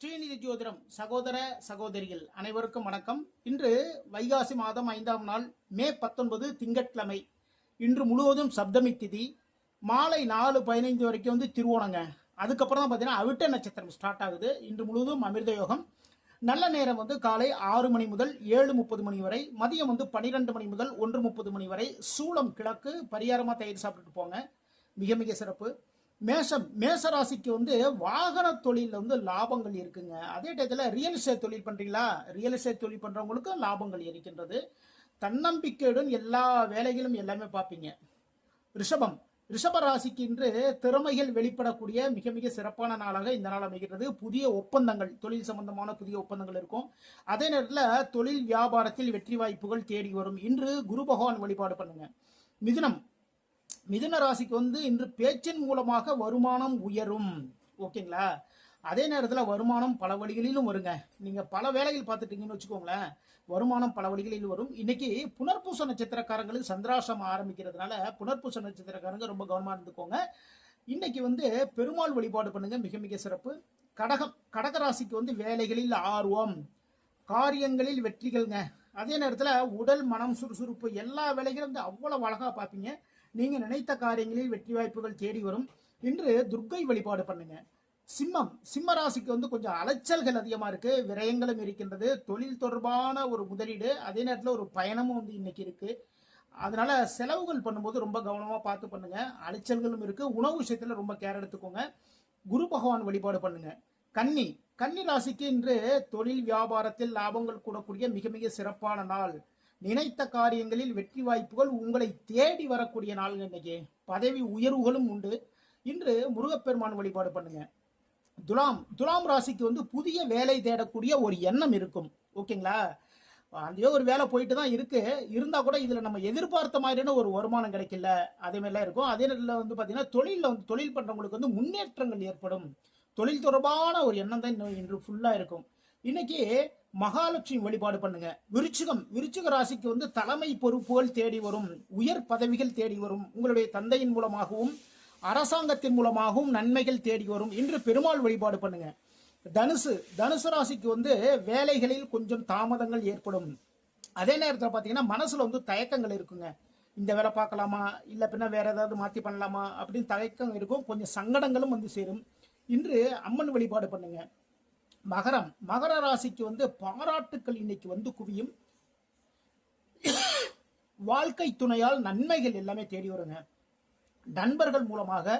ஸ்ரீநிதி ஜோதிடம் சகோதர சகோதரிகள் அனைவருக்கும் வணக்கம். இன்று வைகாசி மாதம் ஐந்தாம் நாள் மே பத்தொன்பது திங்கட்கிழமை. இன்று முழுவதும் சப்தமி திதி. மாலை நாலு பதினைந்து வரைக்கும் வந்து திருவோணங்க. அதுக்கப்புறம் தான் பார்த்தீங்கன்னா அவிட்ட நட்சத்திரம் ஸ்டார்ட் ஆகுது. இன்று முழுவதும் அமிர்த யோகம். நல்ல நேரம் வந்து காலை ஆறு மணி முதல் ஏழு முப்பது மணி வரை. மதியம் வந்து பன்னிரெண்டு மணி முதல் ஒன்று முப்பது மணி வரை. சூளம் கிழக்கு பரிகாரமாக தயிர் சாப்பிட்டுட்டு போங்க. மிக மிக சிறப்பு. மேஷம் மேச ராசிக்கு வந்து வாகன தொழிலில் வந்து லாபங்கள் இருக்குங்க. அதே டயத்தில் ரியல் எஸ்டேட் தொழில் பண்ணுறீங்களா ரியல் எஸ்டேட் தொழில் பண்ணுறவங்களுக்கும் லாபங்கள் இருக்கின்றது. தன்னம்பிக்கையுடன் எல்லா வேலைகளும் எல்லாமே பார்ப்பீங்க. ரிஷபம். ரிஷப ராசிக்கு இன்று திறமைகள் வெளிப்படக்கூடிய மிக மிக சிறப்பான நாளாக இந்த நாள் அமைகிறது புதிய ஒப்பந்தங்கள் தொழில் சம்பந்தமான புதிய ஒப்பந்தங்கள் இருக்கும். அதே நேரத்தில் தொழில் வியாபாரத்தில் வெற்றி வாய்ப்புகள் தேடி வரும். இன்று குரு பகவான் வழிபாடு பண்ணுங்க. மிதுனம். மிதுன ராசிக்கு வந்து இன்று பேச்சின் மூலமாக வருமானம் உயரும். ஓகேங்களா? அதே நேரத்தில் வருமானம் பல வழிகளிலும் வருங்க. நீங்கள் பல வேலைகள் பார்த்துட்டீங்கன்னு வச்சுக்கோங்களேன். வருமானம் பல வழிகளில் வரும். இன்னைக்கு புனர்பூச நட்சத்திரக்காரங்களுக்கு சந்திராசம் ஆரம்பிக்கிறதுனால புனர்பூச நட்சத்திரக்காரங்க ரொம்ப கவனமாக இருந்துக்கோங்க. இன்னைக்கு வந்து பெருமாள் வழிபாடு பண்ணுங்க. மிக மிக சிறப்பு. கடகம் கடக ராசிக்கு வந்து வேலைகளில் ஆர்வம். காரியங்களில் வெற்றிகள்ங்க. அதே நேரத்தில் உடல் மனம் சுறுசுறுப்பு எல்லா வேலைகளும் வந்து அவ்வளோ அழகாக பார்ப்பீங்க. நீங்கள் நினைத்த காரியங்களில் வெற்றி வாய்ப்புகள் தேடி வரும். இன்று துர்க்கை வழிபாடு பண்ணுங்க. சிம்மம் சிம்ம ராசிக்கு வந்து கொஞ்சம் அலைச்சல்கள் அதிகமாக இருக்கு. விரயங்களும் இருக்கின்றது. தொழில் தொடர்பான ஒரு முதலீடு அதே நேரத்தில் ஒரு பயணமும் வந்து இன்னைக்கு இருக்கு. அதனால செலவுகள் பண்ணும்போது ரொம்ப கவனமாக பார்த்து பண்ணுங்க. அலைச்சல்களும் இருக்கு. உணவு விஷயத்தில் ரொம்ப கேர் எடுத்துக்கோங்க. குரு பகவான் வழிபாடு பண்ணுங்க. கன்னி கன்னி ராசிக்கு இன்று தொழில் வியாபாரத்தில் லாபங்கள் கூடக்கூடிய மிக மிக சிறப்பான நாள். நினைத்த காரியங்களில் வெற்றி வாய்ப்புகள் உங்களை தேடி வரக்கூடிய நாள் இன்னைக்கு. பதவி உயர்வுகளும் உண்டு. இன்று முருகப்பெருமான் வழிபாடு பண்ணுங்க. துலாம் துலாம் ராசிக்கு வந்து புதிய வேலை தேடக்கூடிய ஒரு எண்ணம் இருக்கும். ஓகேங்களா? அங்கேயோ ஒரு வேலை போயிட்டு தான் இருக்கு. இருந்தா கூட இதுல நம்ம எதிர்பார்த்த மாதிரியான ஒரு வருமானம் கிடைக்கல. அதே மாதிரிலாம் இருக்கும். அதே நேரத்தில் வந்து பாத்தீங்கன்னா தொழிலில் வந்து தொழில் பண்றவங்களுக்கு வந்து முன்னேற்றங்கள் ஏற்படும். தொழில் தொடர்பான ஒரு எண்ணம் தான் இன்னும் இன்று ஃபுல்லா இருக்கும். இன்னைக்கு மகாலட்சுமி வழிபாடு பண்ணுங்க. விருச்சிகம் விருச்சிக ராசிக்கு வந்து தலைமை பொறுப்புகள் தேடி வரும் உயர் பதவிகள் தேடி வரும் உங்களுடைய தந்தையின் மூலமாகவும் அரசாங்கத்தின் மூலமாகவும் நன்மைகள் தேடி வரும். இன்று பெருமாள் வழிபாடு பண்ணுங்க. தனுசு தனுசு ராசிக்கு வந்து வேலைகளில் கொஞ்சம் தாமதங்கள் ஏற்படும். அதே நேரத்தில் பார்த்தீங்கன்னா மனசுல வந்து தயக்கங்கள் இருக்குங்க. இந்த வேலை பார்க்கலாமா? இல்லை பின்ன வேற ஏதாவது மாற்றி பண்ணலாமா? அப்படின்னு தயக்கம் இருக்கும். கொஞ்சம் சங்கடங்களும் வந்து சேரும். இன்று அம்மன் வழிபாடு பண்ணுங்க. மகரம் மகர ராசிக்கு வந்து பாராட்டுக்கள் இன்னைக்கு வந்து குவியும். வாழ்க்கை துணையால் நன்மைகள் எல்லாமே தேடி வருங்க. நண்பர்கள் மூலமாக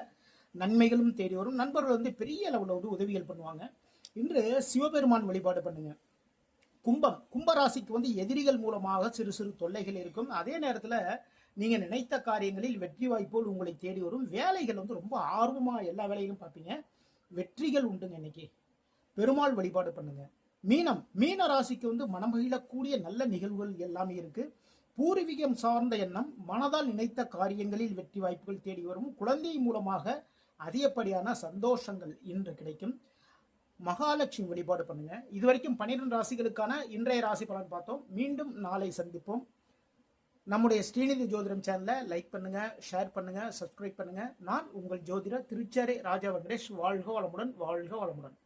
நன்மைகளும் தேடி வரும். நண்பர்கள் வந்து பெரிய அளவில் வந்து உதவிகள் பண்ணுவாங்க. இன்று சிவபெருமான் வழிபாடு பண்ணுங்க. கும்பம் கும்பராசிக்கு வந்து எதிரிகள் மூலமாக சிறு சிறு தொல்லைகள் இருக்கும். அதே நேரத்தில் நீங்கள் நினைத்த காரியங்களில் வெற்றி வாய்ப்போல் உங்களை தேடி வரும். வேலைகள் வந்து ரொம்ப ஆர்வமாக எல்லா வேலையும் பார்ப்பீங்க. வெற்றிகள் உண்டுங்க இன்னைக்கு. பெருமாள் வழிபாடு பண்ணுங்க. மீனம் மீன ராசிக்கு வந்து மனமகிழக்கூடிய நல்ல நிகழ்வுகள் எல்லாமே இருக்கு. பூர்வீகம் சார்ந்த எண்ணம் மனதால் நினைத்த காரியங்களில் வெற்றி வாய்ப்புகள் தேடி வரும். குழந்தை மூலமாக அதிகப்படியான சந்தோஷங்கள் இன்று கிடைக்கும். மகாலட்சுமி வழிபாடு பண்ணுங்க. இது வரைக்கும் பன்னிரெண்டு ராசிகளுக்கான இன்றைய ராசி பலன் பார்த்தோம். மீண்டும் நாளை சந்திப்போம். நம்முடைய ஸ்ரீநிதி ஜோதிடம் சேனலை லைக் பண்ணுங்க ஷேர் பண்ணுங்க சப்ஸ்கிரைப் பண்ணுங்க. நான் உங்கள் ஜோதிடர் திருச்சேரை ராஜா வெங்கடேஷ். வாழ்க வளமுடன் வாழ்க வளமுடன்.